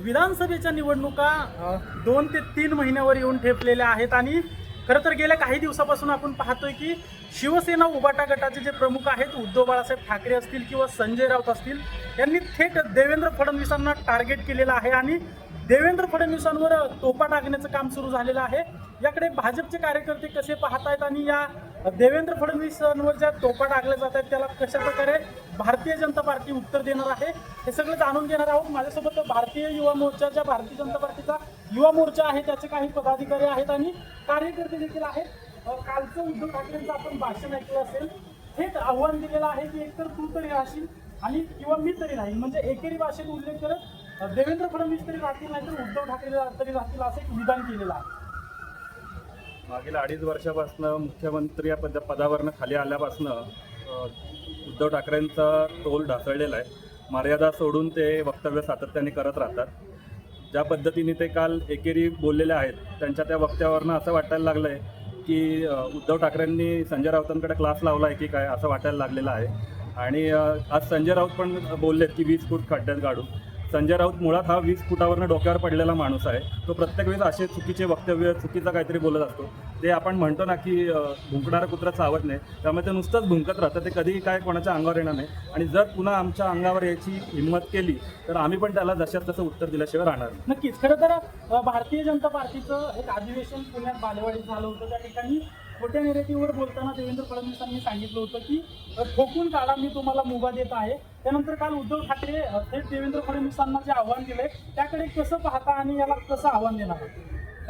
विधानसभेच्या निवडणुका दोन ते तीन महिन्यावर येऊन ठेपलेल्या आहेत आणि खरं तर गेल्या काही दिवसापासून आपण पाहतोय की शिवसेना उबाटा गटाचे जे प्रमुख आहेत उद्धव बाळासाहेब ठाकरे असतील किंवा संजय राऊत असतील यांनी थेट देवेंद्र फडणवीसांना टार्गेट केलेलं आहे आणि देवेंद्र फडणवीसांवर तोपा टाकण्याचं काम सुरू झालेलं आहे. याकडे भाजपचे कार्यकर्ते कसे पाहतायत आणि या देवेंद्र फडणवीसांवर ज्या टोपा टाकल्या जात आहेत. त्याला कशा प्रकारे भारतीय जनता पार्टी उत्तर देणार आहे हे सगळं जाणून घेणार आहोत. माझ्यासोबत भारतीय युवा मोर्चाच्या भारतीय जनता पार्टीचा युवा मोर्चा आहे त्याचे काही पदाधिकारी आहेत आणि कार्यकर्ते देखील आहेत. कालचं उद्धव ठाकरेंचं आपण भाषण ऐकलं असेल. थेट आव्हान दिलेलं आहे की एकतर तू तरी राहशील आणि किंवा मी तरी राहील. म्हणजे एकेरी भाषेत उल्लेख करत देवेंद्र फडणवीस तरी राहतील नाही तर उद्धव ठाकरे तरी राहतील असं एक विधान केलेलं आहे. मागील अडीच वर्षापासून मुख्यमंत्री या पद पदावरनं खाली आल्यापासून उद्धव ठाकरेंचा तोल ढासळलेला आहे. मर्यादा सोडून ते वक्तव्य सातत्याने करत राहतात. ज्या पद्धतीने ते काल एकेरी बोललेले आहेत त्यांच्या त्या वक्त्यावरनं असं वाटायला लागलं आहे की उद्धव ठाकरेंनी संजय राऊतांकडे क्लास लावला आहे की काय असं वाटायला लागलेलं आहे. आणि आज संजय राऊत पण बोललेत की वीस फूट खड्ड्यात गाडू संजय राऊत मुळात हा वीस फुटावरनं डोक्यावर पडलेला माणूस आहे. तो प्रत्येक वेळेस असे चुकीचे वक्तव्य चुकीचं काहीतरी बोलत असतो. ते आपण म्हणतो ना की भुंकणारा कुत्रा चावत नाही त्यामुळे ते नुसतंच भुंकत राहतं ते कधीही काय कोणाच्या अंगावर येणार नाही. आणि जर पुन्हा आमच्या अंगावर याची हिंमत केली तर आम्ही पण त्याला जशात तसं उत्तर दिल्याशिवाय राहणार नक्कीच. खरं तर भारतीय जनता पार्टीचं एक अधिवेशन पुण्यात बालेवाडीत झालं होतं. त्या ठिकाणी खोट्या नेरेटिव्हवर बोलताना देवेंद्र फडणवीसांनी सांगितलं होतं की ठोकून काढा मी तुम्हाला मुभा देत आहे. त्यानंतर काल उद्धव ठाकरे थेट देवेंद्र फडणवीसांना जे आव्हान दिलंय त्याकडे कसं पाहता आणि याला कसं आव्हान देणार?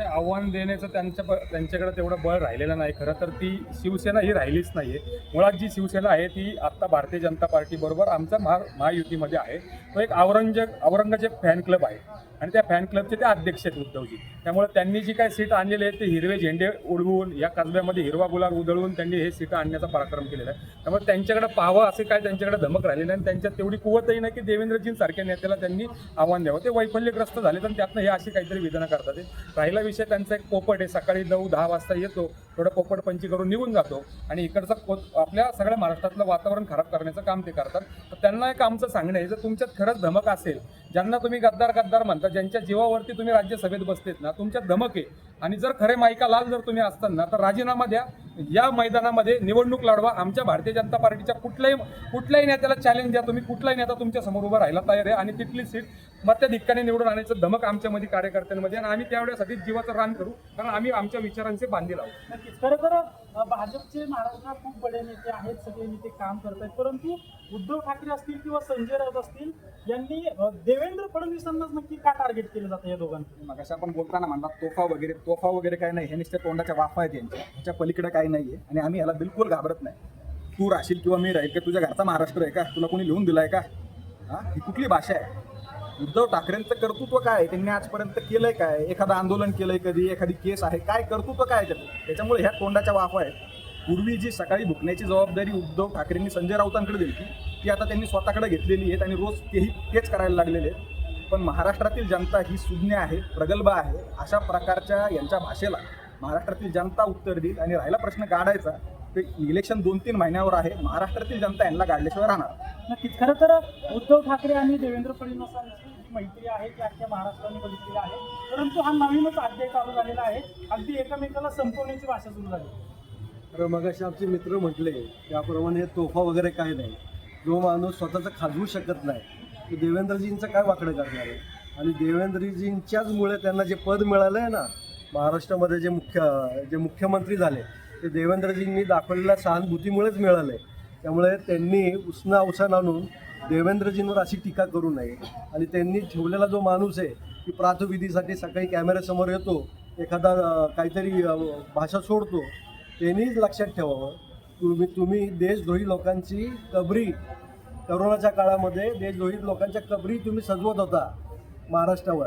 ते आव्हान देण्याचं त्यांच्या प- त्यांच्याकडे तेवढं बळ राहिलेलं नाही. खरं तर ती शिवसेना ही राहिलीच नाही आहे मुळात जी शिवसेना आहे ती आत्ता भारतीय जनता पार्टीबरोबर आमचा महा महायुतीमध्ये आहे. तो एक औरंगजेब औरंगजेब फॅन क्लब आहे. आणि त्या फॅन क्लबचे ते अध्यक्ष आहेत उद्धवजी. त्यामुळे त्यांनी जी काही सीट आणलेली आहे ते हिरवे झेंडे उडवून या कसब्यामध्ये हिरवा गुलाल उधळून त्यांनी हे सीटं आणण्याचा पराक्रम केलेला आहे. त्यामुळे त्यांच्याकडे पाहावं असे काय त्यांच्याकडे धमक राहिले नाही आणि त्यांच्यात तेवढी कुवतही नाही की देवेंद्रजींसारख्या नेत्याला त्यांनी आव्हान द्यावं. ते वैफल्यग्रस्त झाले तर त्यातनं हे अशी काहीतरी विधानं करतात. ते. राहिला विषय त्यांचा एक पोपट आहे. सकाळी नऊ दहा वाजता येतो. थोडं पोपट पंची करून निघून जातो. आणि इकडचं को- आपल्या सगळ्या महाराष्ट्रातलं वातावरण खराब करण्याचं काम ते करतात. तर त्यांना एक आमचं सांगणं आहे जर तुमच्यात खरंच धमक असेल ज्यांना तुम्ही गद्दार गद्दार म्हणता ज्यांच्या जीवावरती तुम्ही राज्यसभेत बसतेत ना तुमच्यात धमक आहे. आणि जर खरे मायका लाल जर तुम्ही असताना तर राजीनामा द्या. या मैदानामध्ये निवडणूक लढवा. आमच्या भारतीय जनता पार्टीच्या कुठल्याही कुठल्याही नेत्याला चॅलेंज द्या. तुम्ही कुठलाही नेता तुमच्यासमोर उभा राहायला तयार आहे आणि तिथली सीट मत्याधिक्याने निवडून आणायचं धमक आमच्यामध्ये कार्यकर्त्यांमध्ये आणि आम्ही त्यावेळेसाठी जीवाचं रान करू. कारण आम्ही आमच्या विचारांचे बांधील आहोत. नक्कीच. खरं तर भाजपचे महाराष्ट्रात खूप बडे नेते आहेत. सगळे नेते काम करत आहेत. परंतु उद्धव ठाकरे असतील किंवा संजय राऊत असतील यांनी देवेंद्र फडणवीसांनाच नक्की का टार्गेट केलं जातं या दोघांकडे मग असं आपण बोलताना म्हणतात तोफा वगैरे तोफा वगैरे काय नाही हे नुसत्या तोंडाच्या वाफा आहेत यांच्या. ह्याच्या पलीकडे काही नाही आहे आणि आम्ही याला बिलकुल घाबरत नाही. तू राहशील किंवा मी राहील का तुझ्या घरचा महाराष्ट्र आहे का? तुला कोणी लिहून दिलाय का? हा? ही कुठली भाषा आहे? उद्धव ठाकरेंचं कर्तृत्व काय आहे? त्यांनी आजपर्यंत केलंय काय? एखादं आंदोलन केलंय कधी? एखादी केस आहे? काय कर्तृत्व काय आहे त्याच्यामुळे ह्या तोंडाच्या वाफा आहेत. पूर्वी जी सकाळी भुकण्याची जबाबदारी उद्धव ठाकरेंनी संजय राऊतांकडे दिली ती आता त्यांनी स्वतःकडे घेतलेली आहे आणि रोज तेही तेच करायला लागलेले आहेत. पण महाराष्ट्रातील जनता ही सुज्ञ आहे प्रगल्भ आहे अशा प्रकारच्या यांच्या भाषेला महाराष्ट्रातील जनता उत्तर देईल. आणि राहिला प्रश्न काढायचा ते इलेक्शन दोन तीन महिन्यावर आहे. महाराष्ट्रातील जनता यांना काढल्याशिवाय राहणार. नक्कीच. खरं तर उद्धव ठाकरे आणि देवेंद्र फडणवीसांची जी मैत्री आहे ती अख्ख्या महाराष्ट्राने बघितलेली आहे. परंतु हा नवीनच अध्याय चालू झालेला आहे. अगदी एकमेकाला संपवण्याची भाषा सुरू झाली. तर मगाशी आमचे मित्र म्हटले त्याप्रमाणे तोफा वगैरे काही नाही. जो माणूस स्वतःचं खाजवू शकत नाही देवेंद्रजींचं काय वाकडं करणार आहे? आणि देवेंद्रजींच्याच मुळे त्यांना जे पद मिळालं आहे ना महाराष्ट्रामध्ये जे मुख्य जे मुख्यमंत्री झाले ते देवेंद्रजींनी दाखवलेल्या सहानुभूतीमुळेच मिळालं आहे त्यामुळे त्यांनी उसना अवसान आणून देवेंद्रजींवर अशी टीका करू नये. आणि त्यांनी ठेवलेला जो माणूस आहे की प्रातविधीसाठी सकाळी कॅमेऱ्यासमोर येतो एखादा काहीतरी भाषा सोडतो त्यांनीच लक्षात ठेवावं. तुम्ही तुम्ही देशद्रोही लोकांची कबरी करोनाच्या काळामध्ये देशद्रोही लोकांच्या कबरी तुम्ही सजवत होता महाराष्ट्रावर.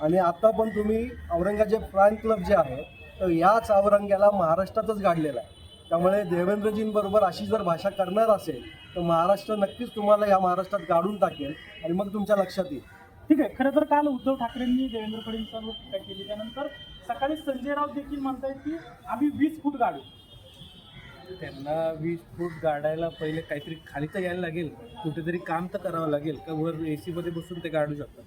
आणि आता पण तुम्ही औरंगाजेब फ्रँक क्लब जे आहे तर याच औरंग्याला महाराष्ट्रातच गाडलेला आहे. त्यामुळे देवेंद्रजींबरोबर अशी जर भाषा करणार असेल तर महाराष्ट्र नक्कीच तुम्हाला या महाराष्ट्रात गाडून टाकेल आणि मग तुमच्या लक्षात येईल. ठीक आहे. खरं तर काल उद्धव ठाकरेंनी देवेंद्र फडणवीसांवर टीका केली. त्यानंतर सकाळी संजय राऊत देखील म्हणतायत की आम्ही वीस फूट गाडू. त्यांना वीस फूट गाडायला पहिले काहीतरी खाली तर यायला लागेल. कुठेतरी काम तर करावं लागेल. का वर ए सीमध्ये बसून ते गाडू शकतात.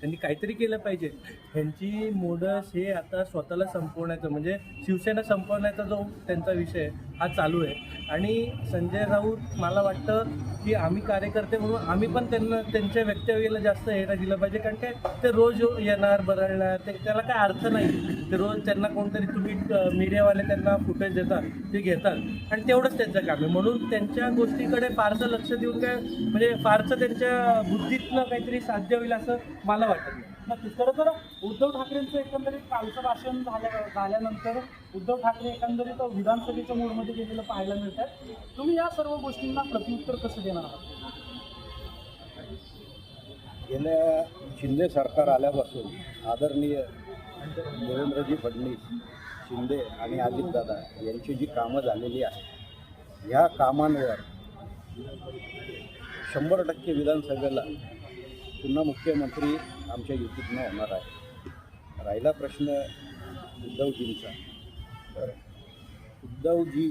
त्यांनी काहीतरी केलं पाहिजे. ह्यांची मोडस हे आता स्वतःला संपवण्याचं म्हणजे शिवसेना संपवण्याचा जो त्यांचा विषय हा चालू आहे. आणि संजय राऊत मला वाटतं की आम्ही कार्यकर्ते म्हणून आम्ही पण त्यांना त्यांच्या वक्तव्याला जास्त हे नाही दिलं पाहिजे. कारण काय? ते रोज येणार बरळणार ते त्याला काय अर्थ नाही. ते रोज त्यांना कोणतरी तुम्ही मीडियावाले त्यांना फुटेज देतात ते घेतात. आणि तेवढंच त्यांचं काम आहे. म्हणून त्यांच्या गोष्टीकडे फारसं लक्ष देऊन काय म्हणजे फारसं त्यांच्या बुद्धीतनं काहीतरी साध्य होईल असं मला वाटत नाही. नक्कीच. खरं तर उद्धव ठाकरेंचं एकंदरीत कालचं भाषण झाल्या झाल्यानंतर उद्धव ठाकरे एकंदरीत विधानसभेच्या मूडमध्ये गेलेलं पाहायला मिळतात तुम्ही या सर्व गोष्टींना प्रत्युत्तर कसं देणार आहात? गेल्या शिंदे सरकार आल्यापासून आदरणीय देवेंद्रजी फडणवीस शिंदे आणि अजितदादा यांची जी कामं झालेली आहेत ह्या कामांवर शंभर टक्के विधानसभेला पुन्हा मुख्यमंत्री आमच्या युतीतनं होणार आहे राहिला प्रश्न उद्धवजींचा. तर उद्धवजी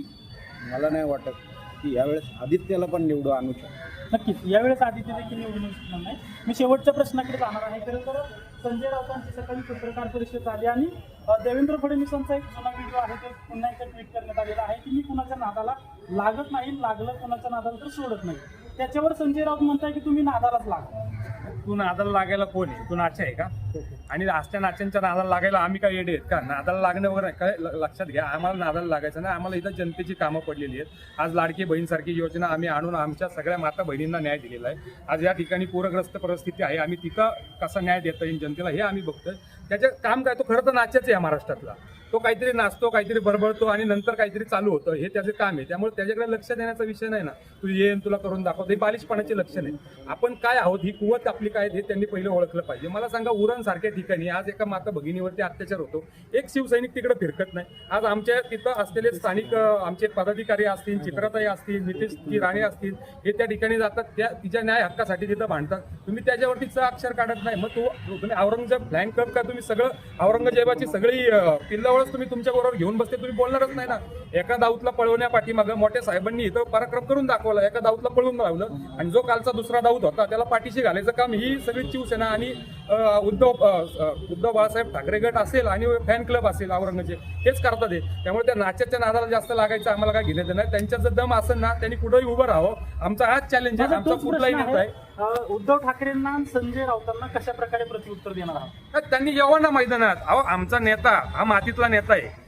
मला नाही वाटत की यावेळेस आदित्यला पण निवडून आणू शकतो. नक्कीच. यावेळेस आदित्य देखील निवडून येऊ शकणार नाही. मी शेवटच्या प्रश्नाकडे जाणार आहे. खरं तर संजय राऊतांची सकाळी पत्रकार परिषद झाली आणि अ, देवेंद्र फडणवीसांचा एक जुना व्हिडिओ आहे. तो पुन्हा एकदा ट्विट करण्यात आलेला आहे की मी कुणाच्या नादाला लागत नाही. लागलं कुणाच्या नादाला तर सोडत नाही. त्याच्यावर संजय राऊत म्हणताय की तुम्ही नादालाच लागा. तू नादाला लागायला कोण आहे? तू नाचे आहे का? आणि आजच्या नाच्यांच्या नादाला लागायला आम्ही काय येडे आहेत का? नादाला लागणं वगैरे काय लक्षात घ्या आम्हाला नादाला लागायचं नाही. आम्हाला इथं जनतेची कामं पडलेली आहेत. आज लाडकी बहीणसारखी योजना आम्ही आणून आमच्या सगळ्या माता बहिणींना न्याय दिलेला आहे. आज या ठिकाणी पूरग्रस्त परिस्थिती आहे. आम्ही तिथं कसा न्याय देता येईल जनतेला हे आम्ही बघतोय. त्याचं काम काय? तो खरं तर नाच्याच आहे महाराष्ट्रातला. तो काहीतरी नाचतो काहीतरी बरबडतो आणि नंतर काहीतरी चालू होतं. हे त्याचे काम आहे. त्यामुळे त्याच्याकडे लक्ष देण्याचा विषय नाही ना. तू ये तुला करून दाखवतो. हे बालिशपणाचे लक्षण आहे आपण काय आहोत? ही कुवत आपली काय हे त्यांनी पहिले ओळखलं पाहिजे. मला सांगा उरण सारख्या ठिकाणी आज एका माता भगिनीवरती अत्याचार होतो. एक शिवसैनिक तिकडे फिरकत नाही. आज आमच्या तिथं असलेले स्थानिक आमचे पदाधिकारी असतील चित्रताई असतील नितीश की राणे असतील हे त्या ठिकाणी जातात. त्या तिच्या न्याय हक्कासाठी तिथं भांडतात. तुम्ही त्याच्यावरती अक्षर काढत नाही. मग तो तुम्ही औरंगजेब फ्लँक कप का तुम्ही सगळं औरंगजेबाची सगळी अं, पिल्लावळच तुम्ही तुमच्या बरोबर घेऊन बसते तुम्ही बोलणारच नाही ना. एका दाऊतला पळवण्या पाठीमागं मोठ्या साहेबांनी इथं पराक्रम करून दाखवला. एका दाऊतला पळवून लावलं आणि जो कालचा दुसरा दाऊत होता त्याला पाठीशी घालायचं काम ही सगळी शिवसेना आणि उद्धव उद्धव बाळासाहेब ठाकरे गट असेल आणि फॅन क्लब असेल औरंगजेब हेच करतात ते त्यामुळे त्या नाच्याच्या नादाला जास्त लागायचं आम्हाला काय घेण्याचं नाही. त्यांच्या जर दम असेल ना त्यांनी कुठेही उभं राहावं. आमचा हाच चॅलेंज आहे. आमचा कुठलाही नेता आहे. उद्धव ठाकरेंना संजय राऊतांना कशा प्रकारे प्रत्युत्तर देणार आहात? तर त्यांनी यावं ना मैदानात. अहो आमचा नेता हा मातीतला नेता आहे.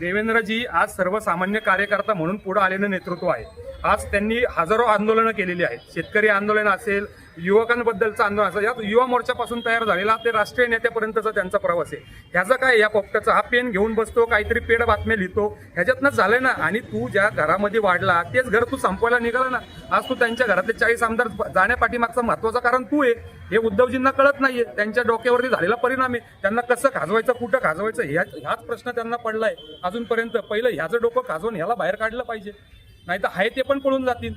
देवेंद्रजी आज सर्वसामान्य कार्यकर्ता म्हणून पुढे आलेलं नेतृत्व आहे. आज त्यांनी हजारो आंदोलनं केलेली आहेत. शेतकरी आंदोलन असेल युवकांबद्दलचं आंदोलन असेल यात युवा मोर्चापासून तयार झालेला ते राष्ट्रीय नेत्यापर्यंतचा त्यांचा प्रवास आहे. ह्याचा काय या पोपटाचा हा पेन घेऊन बसतो काहीतरी पेड बातम्या लिहितो. ह्याच्यातनं झालंय ना? आणि तू ज्या घरामध्ये वाढला तेच घर तू संपवायला निघाला ना? आज तू त्यांच्या घरातले चाळीस आमदार जाण्यापाठीमागचं महत्वाचं कारण तू आहे. हे उद्धवजींना कळत नाहीये. त्यांच्या डोक्यावरती झालेला परिणाम आहे. त्यांना कसं खाजवायचं कुठं खाजवायचं ह्याच ह्याच प्रश्न त्यांना पडलाय अजूनपर्यंत. पहिलं ह्याचं डोकं खाजवून ह्याला बाहेर काढलं पाहिजे. नाही तर आहे ते पण पळून जातील.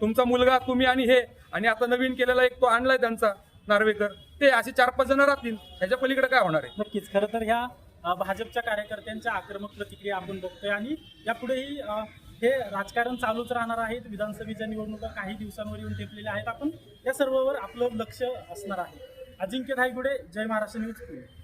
तुमचा मुलगा तुम्ही आणि हे. आणि आता नवीन केलेला एक तो आणलाय त्यांचा नार्वेकर. ते असे चार पाच जण राहतील. ह्याच्या पलीकडे काय होणार आहे? नक्कीच. खरं तर ह्या भाजपच्या कार्यकर्त्यांच्या आक्रमक प्रतिक्रिया आपण बघतोय आणि यापुढेही हे राजकारण चालूच राहणार आहेत. विधानसभेच्या निवडणुका काही दिवसांवर येऊन टेपलेल्या आहेत. आपण या सर्वावर आपलं लक्ष असणार आहे. अजिंक्य धायगुडे जय महाराष्ट्र न्यूज पुणे.